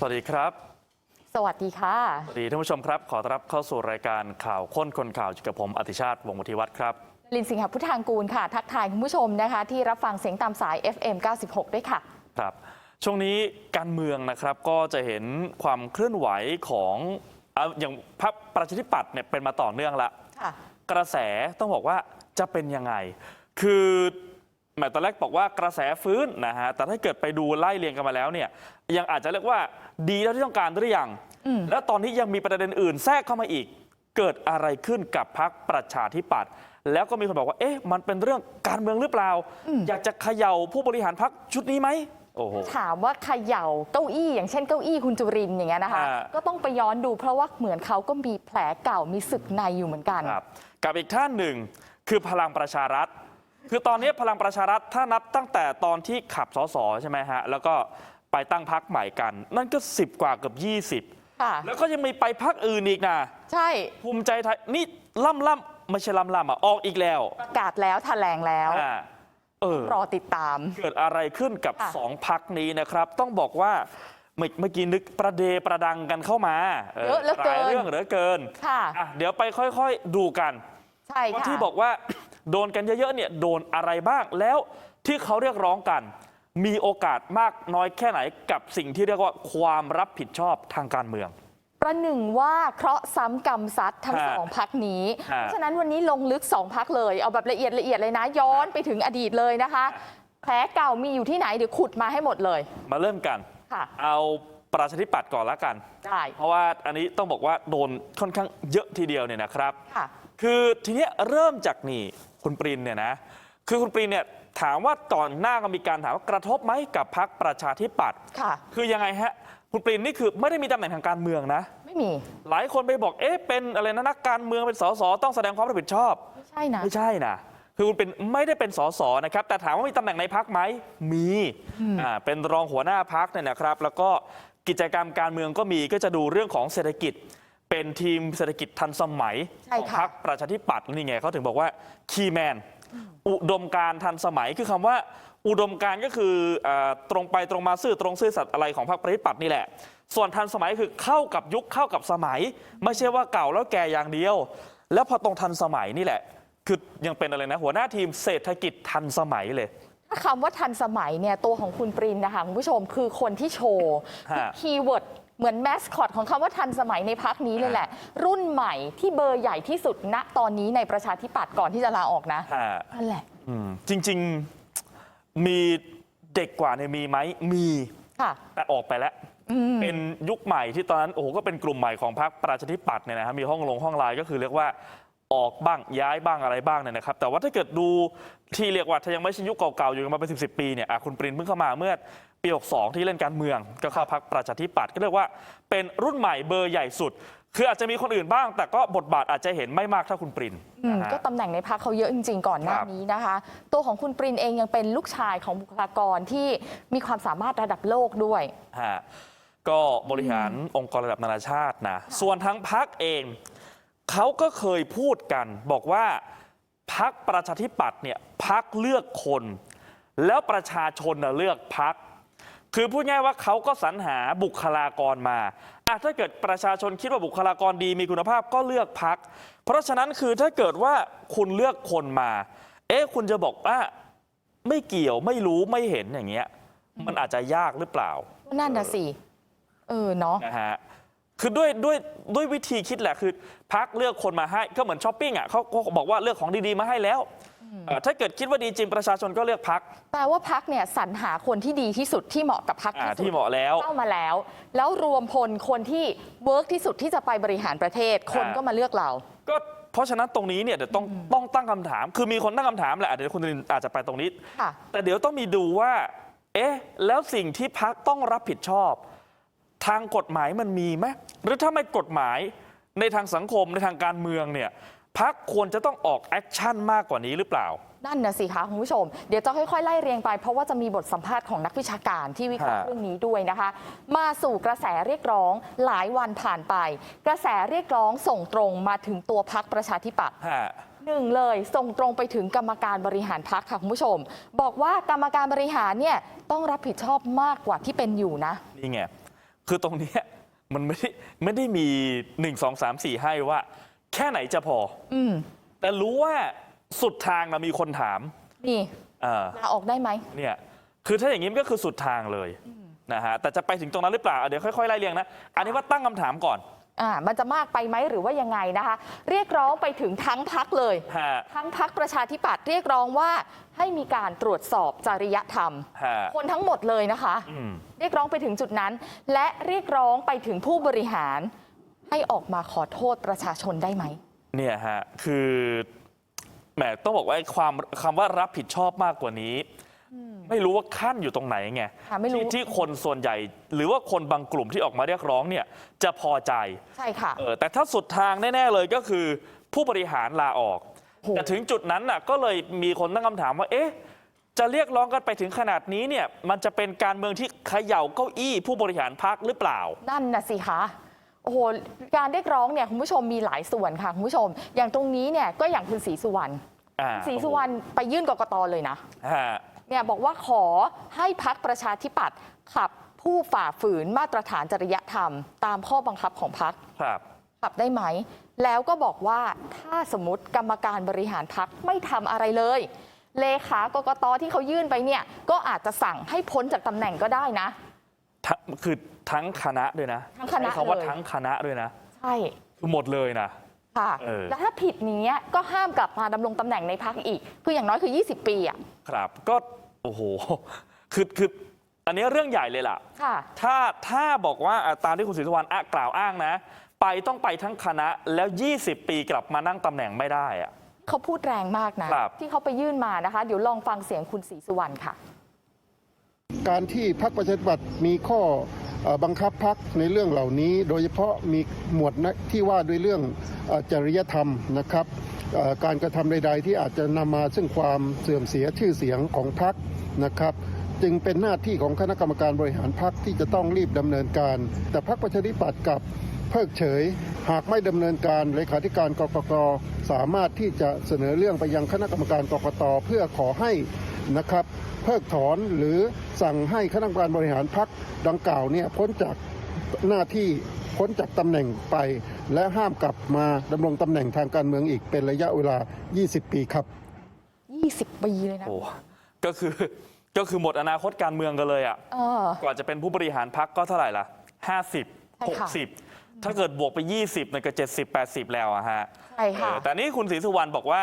สวัสดีครับ สวัสดีค่ะ สวัสดีท่านผู้ชมครับ ขอต้อนรับเข้าสู่รายการข่าวค้นคนข่าวอยู่กับผมอติชาติวงศ์วุฒิวัฒน์ครับ ลินสิงหพุทธางกูลค่ะ ทักทายคุณผู้ชมนะคะ ที่รับฟังเสียงตามสาย FM 96 ด้วยค่ะ ครับ ช่วงนี้การเมืองนะครับก็จะเห็นความเคลื่อนไหวของเอาอย่างพรรคประชาธิปัตย์เนี่ยเป็นมาต่อเนื่องละ ค่ะ กระแสต้องบอกว่าจะเป็นยังไง คือแหมตอนแรกบอกว่ากระแสฟื้นนะฮะ แต่ถ้าเกิดไปดูไล่เรียงกันมาแล้วเนี่ย ยังอาจจะเรียกว่า ดีเท่าที่ต้องการหรือยังอืมแล้วตอนนี้ยังมีประเด็นอื่นแทรกเข้ามาอีก เกิดอะไรขึ้นกับพักประชาธิปัตย์แล้วก็มีคนบอกว่า เอ๊ะ มันเป็นเรื่องการเมืองหรือเปล่า อยากจะเขย่าผู้บริหารพักชุดนี้ไหมโอ้โหถามว่าเขย่าเก้าอี้ อย่างเช่นเก้าอี้คุณจุรินทร์อย่างเงี้ยนะคะอ่าก็ต้องไปย้อนดูเพราะว่าเหมือนเขาก็มีแผลเก่ามีศึกในอยู่เหมือนกันครับกับอีกท่านหนึ่งคือพลังประชารัฐ คือตอนนี้พลังประชารัฐถ้านับตั้งแต่ตอนที่ขับสสใช่ไหมฮะแล้วก็ ไปตั้งพักใหม่กัน นั่นก็ 10 กว่าเกือบค่ะ20 แล้วก็ยังมีไปพักอื่นอีกนะ ใช่ ภูมิใจไทย นี่ล่ำล่ำไม่ใช่ล่ำล่ำอะ ออกอีกแล้ว ประกาศแล้วแถลงแล้วอ่าเออรอติดตาม เกิดอะไรขึ้นกับค่ะสองพักนี้นะครับ ต้องบอกว่าเมื่อเมื่อกี้นึกประเดประดังกันเข้ามาเยอะเหลือเกินหลายเรื่องเหลือเกินค่ะอะเดี๋ยวไปค่อยๆดูกันใช่ว่าค่ะที่บอกว่าโดนกันเยอะๆเนี่ยโดนอะไรบ้างแล้วที่เขาเรียกร้องกัน มีโอกาสมากน้อยแค่ไหนกับสิ่งที่เรียกว่าความรับผิดชอบทางการเมือง ประหนึ่งว่าเคราะห์ซ้ำกรรมซัดทั้งฮะสองพักนี้ ฮะ เพราะฉะนั้นวันนี้ลงลึกสองพักเลย เอาแบบละเอียดละเอียดเลยนะ ย้อนไปถึงอดีตเลยนะคะแผลเก่ามีอยู่ที่ไหนเดี๋ยวขุดมาให้หมดเลยมาเริ่มกัน ค่ะ เอาประชาธิปัตย์ก่อนละกัน ได้เพราะว่าอันนี้ต้องบอกว่าโดนค่อนข้างเยอะทีเดียวเนี่ยนะครับ ค่ะ คือทีเนี้ยเริ่มจากนี่คุณปรินเนี่ยนะคือคุณปรินเนี่ย ถามว่าตอนหน้าก็มีการถามว่ากระทบไหมกับพักประชาธิปัตย์ค่ะ คือยังไงฮะ คุณปรินนี่คือไม่ได้มีตำแหน่งทางการเมืองนะ ไม่มี หลายคนไปบอกเอ๊ะเป็นอะไรนะนักการเมืองเป็นสสต้องแสดงความรับผิดชอบ ไม่ใช่นะ ไม่ใช่นะคือคุณเป็นไม่ได้เป็นสสนะครับ แต่ถามว่ามีตำแหน่งในพักไหมมีอ่าเป็นรองหัวหน้าพักเนี่ยนะครับ แล้วก็กิจกรรมการเมืองก็มีก็จะดูเรื่องของเศรษฐกิจ เป็นทีมเศรษฐกิจทันสมัยใช่ของค่ะ พักประชาธิปัตย์นี่ไงเขาถึงบอกว่าคีแมน อุดมการณ์ทันสมัยคือคำว่า อุดมการณ์ก็คืออาตรงไปตรงมาซื่อตรงซื่อสัตย์อะไรของพรรคประชาธิปัตย์นี่แหละ ส่วนทันสมัยคือเข้ากับยุคเข้ากับสมัย ไม่ใช่ว่าเก่าแล้วแก่อย่างเดียว แล้วพอตรงทันสมัยนี่แหละ คือยังเป็นอะไรนะ หัวหน้าทีมเศรษฐกิจทันสมัยเลยถ้าคำว่าทันสมัยเนี่ยตัวของคุณปรินนะคะคุณผู้ชมคือคนที่โชว์ฮะคีย์เวิร์ด เหมือนแมสคอตของคำว่าทันสมัยในพักนี้เลยแหละ รุ่นใหม่ที่เบอร์ใหญ่ที่สุดณตอนนี้ในประชาธิปัตย์ก่อนที่จะลาออกนะฮะนั่นแหละ อืมจริง ๆ มีเด็กกว่าเนี่ยมีไหมมีค่ะ แต่ออกไปแล้ว เป็นยุคใหม่ที่ตอนนั้นโอ้โหก็เป็นกลุ่มใหม่ของพรรคประชาธิปัตย์เนี่ยนะครับมีห้องลงห้องไลน์ก็คือเรียกว่าออกบ้างย้ายบ้างอะไรบ้างเนี่ยนะครับ แต่ว่าถ้าเกิดดูที่เรียกว่าถ้ายังไม่ใช่ยุคเก่าๆอยู่กันมาเป็นสิบสิบปีเนี่ยอะคุณปรินเพิ่งเข้ามาเมื่อ ปี62ที่เล่นการเมือง ก็เข้าพรรคประชาธิปัตย์ก็เรียกว่าเป็นรุ่นใหม่เบอร์ใหญ่สุด คืออาจจะมีคนอื่นบ้าง แต่ก็บทบาทอาจจะเห็นไม่มากเท่าคุณปรินอืมนะฮะ ก็ตำแหน่งในพักเขาเยอะจริง ๆ ก่อนหน้าครับ นี้นะคะ ตัวของคุณปรินเองยังเป็นลูกชายของบุคลากรที่มีความสามารถระดับโลกด้วย ฮะก็บริหารองค์กรระดับนานาชาตินะ ส่วนทั้งพักเอง เขาก็เคยพูดกัน บอกว่าพักประชาธิปัตย์เนี่ยพักเลือกคน แล้วประชาชนน่ะเลือกพัก คือพูดง่ายว่าเขาก็สรรหาบุคลากรมาอะถ้าเกิดประชาชนคิดว่าบุคลากรดีมีคุณภาพก็เลือกพัก เพราะฉะนั้นคือถ้าเกิดว่าคุณเลือกคนมา เอ๊ะคุณจะบอกว่าไม่เกี่ยวไม่รู้ไม่เห็นอย่างเงี้ย มันอาจจะยากหรือเปล่า นั่นน่ะสิเออเนาะนะฮะคือด้วยด้วยด้วยวิธีคิดแหละคือพักเลือกคนมาให้ก็เหมือนช้อปปิ้งอะเขาเขาบอกว่าเลือกของดีๆมาให้แล้วเอ่อ ถ้าเกิดคิดว่าดีจริงประชาชนก็เลือกพักแปลว่าพักเนี่ยสรรหาคนที่ดีที่สุดที่เหมาะกับพักอ่าที่สุดที่เหมาะแล้วเข้ามาแล้ว แล้วรวมพลคนที่เวิร์กที่สุดที่จะไปบริหารประเทศคนอ่าก็มาเลือกเราก็เพราะฉะนั้นตรงนี้เนี่ยเดี๋ยวต้องต้องตั้งคำถาม คือมีคนตั้งคำถามแหละเดี๋ยวคุณลินอาจจะไปตรงนี้ค่ะแต่เดี๋ยวต้องมีดูว่า เอ๊ะ แล้วสิ่งที่พักต้องรับผิดชอบ ทางกฎหมายมันมีไหมหรือถ้าไม่กฎหมายในทางสังคมในทางการเมืองเนี่ย พักควรจะต้องออกแอคชั่นมากกว่านี้หรือเปล่านั่นนะสิคะคุณผู้ชม เดี๋ยวจะค่อยๆ ไล่เรียงไป เพราะว่าจะมีบทสัมภาษณ์ของนักวิชาการที่วิเคราะห์ฮะเรื่องนี้ด้วยนะคะ มาสู่กระแสเรียกร้องหลายวันผ่านไป กระแสเรียกร้องส่งตรงมาถึงตัวพักประชาธิปัตย์ฮะหนึ่งเลยส่งตรงไปถึงกรรมการบริหารพักค่ะคุณผู้ชม บอกว่ากรรมการบริหารเนี่ยต้องรับผิดชอบมากกว่าที่เป็นอยู่นะนี่ไงคือตรงเนี้ยมันไม่ได้ไม่ได้มี 1 2 3 4 ให้ว่า แค่ไหนจะพอ อืมแต่รู้ว่าสุดทางนะมีคนถามนี่เออลาออกได้ไหม เนี่ยคือถ้าอย่างนี้มันก็คือสุดทางเลยนะฮะแต่จะไปถึงตรงนั้นหรือเปล่าอะเดี๋ยวค่อยๆไล่เรียงนะ อันนี้ว่าตั้งคำถามก่อนอ่า มันจะมากไปไหมหรือว่ายังไงนะคะ เรียกร้องไปถึงทั้งพักเลย ฮะทั้งพักประชาธิปัตย์เรียกร้องว่าให้มีการตรวจสอบจริยธรรม ฮะคนทั้งหมดเลยนะคะ อืม เรียกร้องไปถึงจุดนั้น และเรียกร้องไปถึงผู้บริหาร ให้ออกมาขอโทษประชาชนได้ไหม เนี่ยฮะ คือแหมต้องบอกว่าไอ้ความคำว่ารับผิดชอบมากกว่านี้ ไม่รู้ว่าขั้นอยู่ตรงไหนไงค่ะไม่รู้ ที่ที่คนส่วนใหญ่ หรือว่าคนบางกลุ่มที่ออกมาเรียกร้องเนี่ยจะพอใจ ใช่ค่ะ เออแต่ถ้าสุดทางแน่ ๆ เลยก็คือผู้บริหารลาออก โห แต่ถึงจุดนั้นน่ะก็เลยมีคนตั้งคำถามว่า เอ๊ะ จะเรียกร้องกันไปถึงขนาดนี้เนี่ยมันจะเป็นการเมืองที่เขย่าเก้าอี้ผู้บริหารพักหรือเปล่า นั่นน่ะสิคะ โอ้โหการเรียกร้องเนี่ยคุณผู้ชมมีหลายส่วนค่ะคุณผู้ชม อย่างตรงนี้เนี่ยก็อย่างคุณศรีสุวรรณอ่าศรีสุวรรณไปยื่นกกตเลยนะ ฮะ เนี่ยบอกว่าขอให้พักประชาธิปัตย์ขับผู้ฝ่าฝืนมาตรฐานจริยธรรม ตามข้อบังคับของพักครับ ขับได้ไหม แล้วก็บอกว่าถ้าสมมติกรรมการบริหารพักไม่ทำอะไรเลย เลขากกตที่เขายื่นไปเนี่ยก็อาจจะสั่งให้พ้นจากตำแหน่งก็ได้นะ ทั้งคือทั้งคณะด้วยนะทั้งคณะใช้คำว่าเลย ทั้งคณะด้วยนะ ใช่ คือหมดเลยนะ ค่ะ เออ แล้วถ้าผิดอย่างเนี้ยก็ห้ามกลับมาดำรงตำแหน่งในพักอีก คืออย่างน้อยคือ 20 ปีอะ ครับก็โอ้โห คือคืออันนี้เรื่องใหญ่เลยล่ะ ค่ะ ถ้าถ้าบอกว่าอะตามที่คุณศรีสุวรรณอะกล่าวอ้างนะ ไปต้องไปทั้งคณะแล้ว 20 ปีกลับมานั่งตำแหน่งไม่ได้อะ เขาพูดแรงมากนะ ครับ ที่เขาไปยื่นมานะคะ เดี๋ยวลองฟังเสียงคุณศรีสุวรรณค่ะ การที่พรรคประชาธิปัตย์มีข้อบังคับพรรคในเรื่องเหล่านี้ โดยเฉพาะมีหมวดที่ว่าด้วยเรื่องจริยธรรมนะครับ การกระทำใด ๆ ที่อาจจะนำมาซึ่งความเสื่อมเสียชื่อเสียงของพรรคนะครับ จึงเป็นหน้าที่ของคณะกรรมการบริหารพรรคที่จะต้องรีบดำเนินการ แต่พรรคประชาธิปัตย์กับเพิกเฉย หากไม่ดำเนินการเลขาธิการกรกตสามารถที่จะเสนอเรื่องไปยังคณะกรรมการกรกตเพื่อขอให้ นะครับ เพิกถอนหรือสั่งให้คณะกรรมการบริหารพักดังกล่าวเนี่ยพ้นจากหน้าที่พ้นจากตำแหน่งไป และห้ามกลับมาดำรงตำแหน่งทางการเมืองอีกเป็นระยะเวลา 20 ปีครับ 20 ปีเลยนะโอ้ก็คือก็คือหมดอนาคตการเมืองกันเลยอะเออกว่าจะเป็นผู้บริหารพักก็เท่าไหร่ล่ะใช่50ค่ะ60 ถ้าเกิดบวกไป 20เนี่ยก็70 80 แล้วอะฮะใช่ค่ะเออแต่นี่คุณศรีสุวรรณบอกว่า